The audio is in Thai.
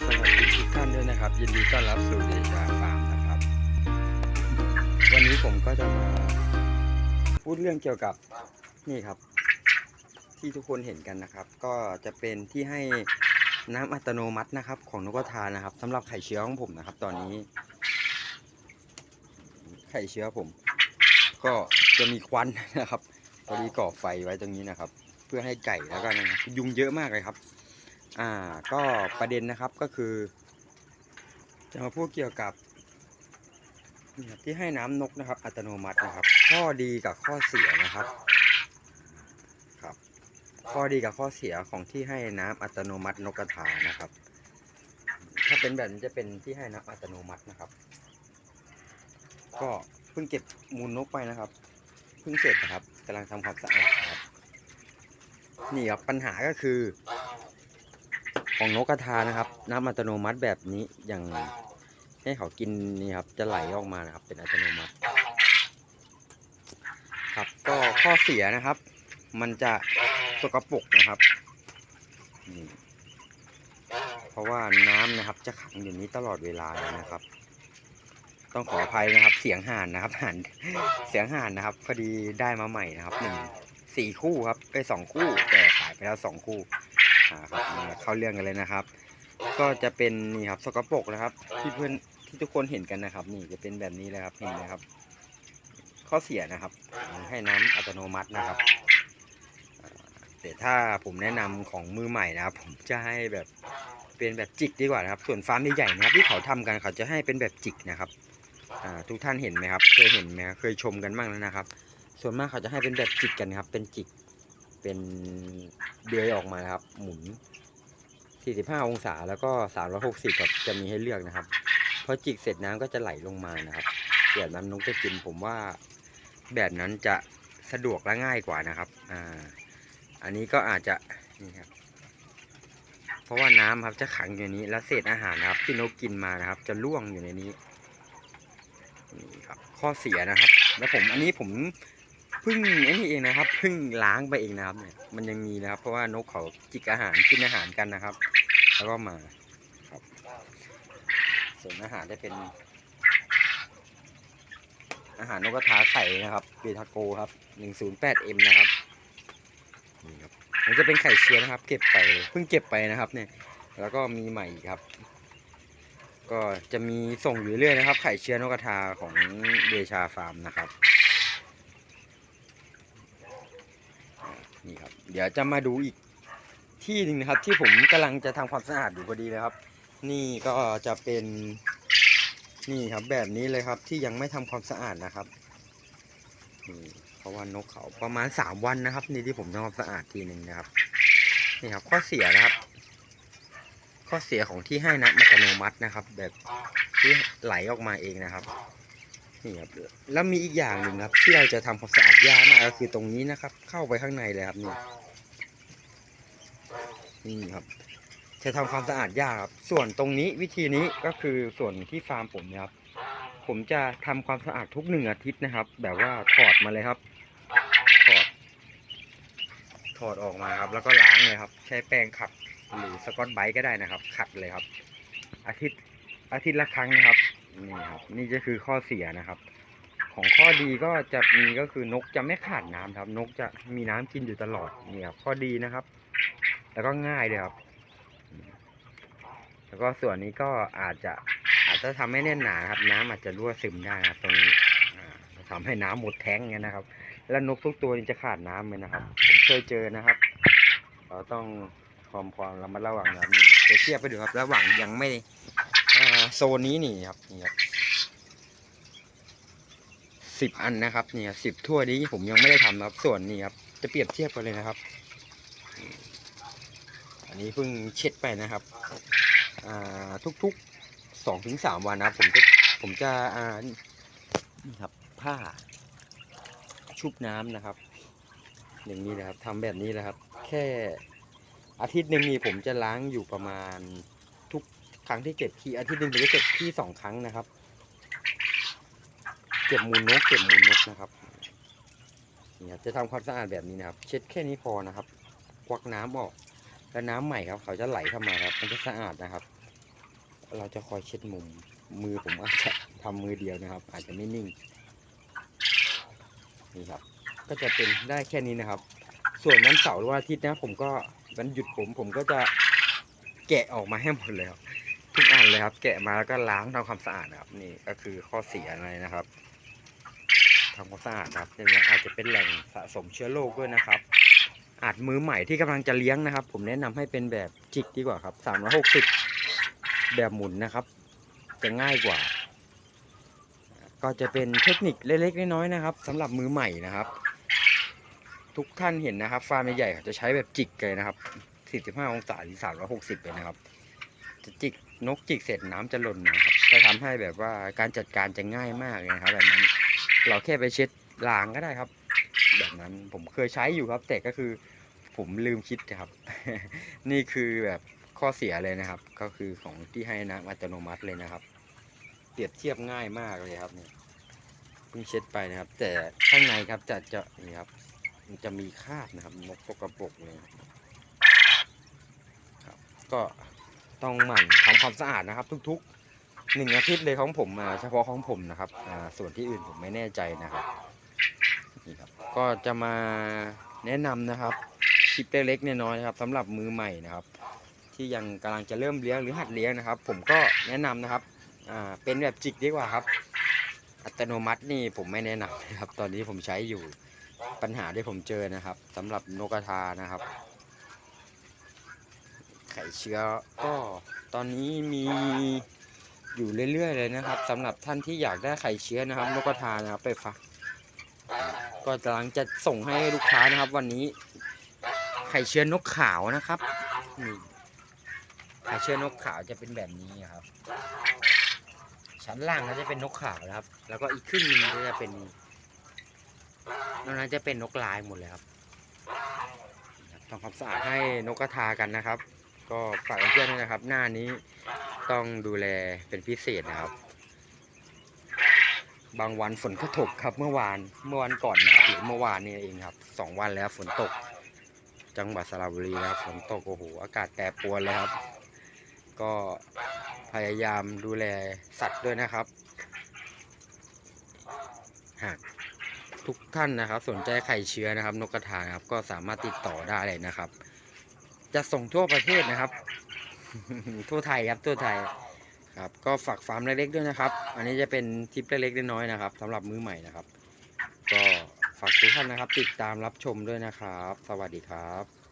สวัสดีทุกท่านด้วยนะครับ ยินดีต้อนรับสู่เดชาฟาร์มนะครับ วันนี้ผมก็จะมาพูดเรื่องเกี่ยวกับนี่ครับ ที่ทุกคนเห็นกันนะครับ ก็จะเป็นที่ให้น้ำอัตโนมัตินะครับ ของนกกระทานะครับสำหรับไข่เชื้อของผมนะครับ ตอนนี้ ไข่เชื้อผม ก็จะมีควันนะครับพอดีก่อไฟไว้ตรงนี้นะครับ เพื่อให้ไก่แล้วกันนะครับยุงเยอะมากเลยครับ อ่าก็ประเด็นนะครับก็คือ จะมาพูดเกี่ยวกับนี่ครับที่ให้น้ำนกนะครับ อัตโนมัตินะครับ ข้อดีกับข้อเสียนะครับครับ ข้อดีกับข้อเสียของที่ให้น้ำอัตโนมัตินกกระทานะครับ ถ้าเป็นแบบนี้จะเป็นที่ให้น้ำอัตโนมัตินะครับ ก็เพิ่งเก็บมูลนกไปนะครับเพิ่งเสร็จนะครับกำลังทำความสะอาดครับนี่ครับปัญหาก็คือ ของนกกระทานะครับ น้ำอัตโนมัติแบบนี้อย่างให้เขากินนี่ครับ จะไหลออกมานะครับ เป็นอัตโนมัติ ครับก็ข้อเสียนะครับ มันจะสกปรกนะครับเพราะว่าน้ำนะครับ จะขังอยู่นี้ตลอดเวลาเลยนะครับ ต้องขออภัยนะครับ เสียงห่านนะครับห่านเสียงห่านนะครับพอดีได้มาใหม่นะครับหนึ่งสี่คู่ครับเอ้ยสองคู่แต่ขายไปแล้วสองคู่ อ่าครับมาเข้าเรื่องกันเลยนะครับ ก็จะเป็นนี่ครับสกปรกนะครับ ที่เพื่อนที่ทุกคนเห็นกันนะครับ นี่จะเป็นแบบนี้เลยครับเห็นไหมครับ ข้อเสียนะครับ ให้น้ำอัตโนมัตินะครับแต่ถ้าผมแนะนำของมือใหม่นะครับ ผมจะให้แบบเป็นแบบจิกดีกว่านะครับ ส่วนฟาร์มใหญ่ๆนะครับ ที่เขาทำกันเขาจะให้เป็นแบบจิกนะครับทุกท่านเห็นไหมครับ เคยเห็นไหมเคยชมกันบ้างแล้วนะครับ ส่วนมากเขาจะให้เป็นแบบจิกกันครับ เป็นจิก เป็นเดือยออกมานะครับ หมุน 45 องศาแล้วก็ 360ครับจะมีให้เลือกนะครับพอจิกเสร็จน้ำก็จะไหลลงมานะครับแบบนั้นนกจะกินผมว่าแบบนั้นจะสะดวกและง่ายกว่านะครับ อ่า อันนี้ก็อาจจะนี่ครับ เพราะว่าน้ำครับจะขังอยู่ในนี้ แล้วเศษอาหารนะครับ ที่นกกินมานะครับ จะล่วงอยู่ในนี้นี่ครับ ข้อเสียนะครับ แล้วผมอันนี้ผม พิ่งไอ้นี่เองนะครับพิ่งล้างไปเองนะครับเนี่ยมันยังมีนะครับ เพราะว่านกเขาจิกอาหารกินอาหารกันนะครับ แล้วก็มาครับส่วนอาหารจะเป็น อาหารนกกระทาไข่นะครับเบทาโกครับ 108M นะครับนี่ครับมันจะเป็นไข่เชื้อนะครับ เก็บไปเพิ่งเก็บไปนะครับ เนี่ย แล้วก็มีใหม่อีกครับ ก็จะมีส่งอยู่เรื่อยนะครับ ไข่เชื้อนกกระทาของเดชาฟาร์มนะครับ นี่ครับ เดี๋ยวจะมาดูอีกที่หนึ่งนะครับ ที่ผมกำลังจะทำความสะอาดอยู่พอดีเลยครับ นี่ก็จะเป็นนี่ครับแบบนี้เลยครับที่ยังไม่ทำความสะอาดนะครับนี่เพราะว่านกเขาประมาณสามวันนะครับ นี่ที่ผมทำความสะอาดทีหนึ่งนะครับนี่ครับ ข้อเสียนะครับ ข้อเสียของที่ให้น้ำอัตโนมัตินะครับ แบบที่ไหลออกมาเองนะครับ นี่ครับแล้วมีอีกอย่างหนึ่งครับ ที่เราจะทำความสะอาดยากมากก็คือตรงนี้นะครับ เข้าไปข้างในเลยครับนี่นี่ครับจะทำความสะอาดยากครับ ส่วนตรงนี้วิธีนี้ก็คือส่วนที่ฟาร์มผมนะครับ ผมจะทำความสะอาดทุกหนึ่งอาทิตย์นะครับ แบบว่าถอดมาเลยครับ ถอด ถอดออกมาครับ แล้วก็ล้างเลยครับ ใช้แปรงขัดหรือสกอตไบรท์ก็ได้นะครับ ขัดเลยครับ อาทิตย์อาทิตย์ละครั้งนะครับ นี่ครับ นี่ก็คือข้อเสียนะครับ ของข้อดีก็จะมีก็คือนกจะไม่ขาดน้ำครับ นกจะมีน้ำกินอยู่ตลอดนี่ครับข้อดีนะครับ แล้วก็ง่ายเลยครับ แล้วก็ส่วนนี้ก็อาจจะอาจจะทำให้แน่นหนาครับ น้ำอาจจะรั่วซึมได้นะครับ ตรงนี้อ่าทำให้น้ำหมดแท้งเงี้ยนะครับ แล้วนกทุกตัวนี่จะขาดน้ำเลยนะครับผมเคยเจอนะครับ เราต้องความความระมัดระวังนะครับเปรียบเทียบไปดูครับ ระหว่างยังไม่ โซนนี้นี่ครับนี่ครับสิบอันนะครับนี่สิบทั่วนี้ผมยังไม่ได้ทำนะครับส่วนนี้ครับจะเปรียบเทียบกันเลยนะครับ อันนี้เพิ่งเช็ดไปนะครับทุกๆสองถึงสามวันนะผมจะผมจะนี่ครับผ้า ชุบน้ำนะครับ อย่างนี้นะครับทำแบบนี้แหละครับ แค่อาทิตย์หนึ่งนี่ผมจะล้างอยู่ประมาณทุก ครั้งที่เก็บขี้อาทิตย์หนึ่งผมจะเก็บขี้สองครั้งนะครับ เก็บมูลนกเก็บมูลนกนะครับนี่ครับจะทำความสะอาดแบบนี้นะครับ เช็ดแค่นี้พอนะครับ ควักน้ำออกแล้วน้ำใหม่ครับ เขาจะไหลเข้ามาครับ มันจะสะอาดนะครับ เราจะคอยเช็ดมุมมือผมอาจจะทำมือเดียวนะครับ อาจจะไม่นิ่งนี่ครับ ก็จะเป็นได้แค่นี้นะครับ ส่วนวันเสาร์หรือวันอาทิตย์นะ ผมก็วันหยุดผมผมก็จะแกะออกมาให้หมดเลยครับ ทุกอันเลยครับ แกะมาแล้วก็ล้างทำความสะอาดนะครับ นี่ก็คือข้อเสียอะไรนะครับทำความสะอาดครับอย่างเงี้ยอาจจะเป็นแหล่งสะสมเชื้อโรคด้วยนะครับ อาจมือใหม่ที่กำลังจะเลี้ยงนะครับ ผมแนะนำให้เป็นแบบจิกดีกว่าครับสามร้อยหกสิบแบบหมุนนะครับ จะง่ายกว่า ก็จะเป็นเทคนิคเล็กๆน้อยๆนะครับสำหรับมือใหม่นะครับ ทุกท่านเห็นนะครับฟาร์มใหญ่ๆจะใช้แบบจิกเลยนะครับ45องศาหรือ360เลยนะครับ จะจิกนกจิกเสร็จน้ำจะหล่นนะครับจะทำให้แบบว่าการจัดการจะง่ายมากนะครับ แบบนั้นเราแค่ไปเช็ดล้างก็ได้ครับ แบบนั้นผมเคยใช้อยู่ครับ แต่ก็คือผมลืมคิดครับ นี่คือแบบข้อเสียเลยนะครับ ก็คือของที่ให้น้ำอัตโนมัติเลยนะครับ เปรียบเทียบง่ายมากเลยครับเนี่ยเพิ่งเช็ดไปนะครับ แต่ข้างในครับจะจะนี่ครับมันจะมีคาบนะครับนกปกระปกเลยครับ ก็ ต้องหมั่นทำความสะอาดนะครับ ทุกๆหนึ่งอาทิตย์เลยของผมเฉพาะของผมนะครับส่วนที่อื่นผมไม่แน่ใจนะครับนี่ครับ ก็จะมาแนะนำนะครับคลิปเล็กๆน้อยๆนะครับสำหรับมือใหม่นะครับ ที่ยังกำลังจะเริ่มเลี้ยงหรือหัดเลี้ยงนะครับ ผมก็แนะนำนะครับเป็นแบบจิกดีกว่าครับอัตโนมัตินี่ผมไม่แนะนำนะครับ ตอนนี้ผมใช้อยู่ปัญหาที่ผมเจอนะครับสำหรับนกกระทานะครับ เชื้อ ก็ตอนนี้มีอยู่เรื่อยๆเลยนะครับสำหรับท่านที่อยากได้ไข่เชื้อนะครับนกกระทานะครับไปฟักก็กำลังจะส่งให้ลูกค้านะครับ วันนี้ ไข่เชื้อนกขาวนะครับนี่ไข่เชื้อนกขาวจะเป็นแบบนี้ครับ ชั้นล่างก็จะเป็นนกขาวนะครับ แล้วก็อีกครึ่งหนึงก็จะเป็นนอกนั้นจะเป็นนกลายหมดเลยครับทำความสะอาดให้นกกระทากันนะครับ ก็ฝากเพื่อนด้วยนะครับ หน้านี้ต้องดูแลเป็นพิเศษนะครับ บางวันฝนก็ตกครับเมื่อวานเมื่อวันก่อนนะครับหรือเมื่อวานนี่เองครับสองวันแล้วฝนตก จังหวัดสระบุรีนะครับฝนตกโอ้โหอากาศแปรปรวนเลยครับ ก็พยายามดูแลสัตว์ด้วยนะครับ หากทุกท่านนะครับ สนใจไข่เชื้อนะครับ นกกระทาครับก็สามารถติดต่อได้เลยนะครับ จะส่งทั่วประเทศนะครับ ทั่วไทยครับทั่วไทยครับ ก็ฝากฟาร์มเล็กๆด้วยนะครับ อันนี้จะเป็นทิปเล็กๆน้อยๆนะครับสำหรับมือใหม่นะครับ ก็ฝากทุกท่านนะครับ ติดตามรับชมด้วยนะครับ สวัสดีครับ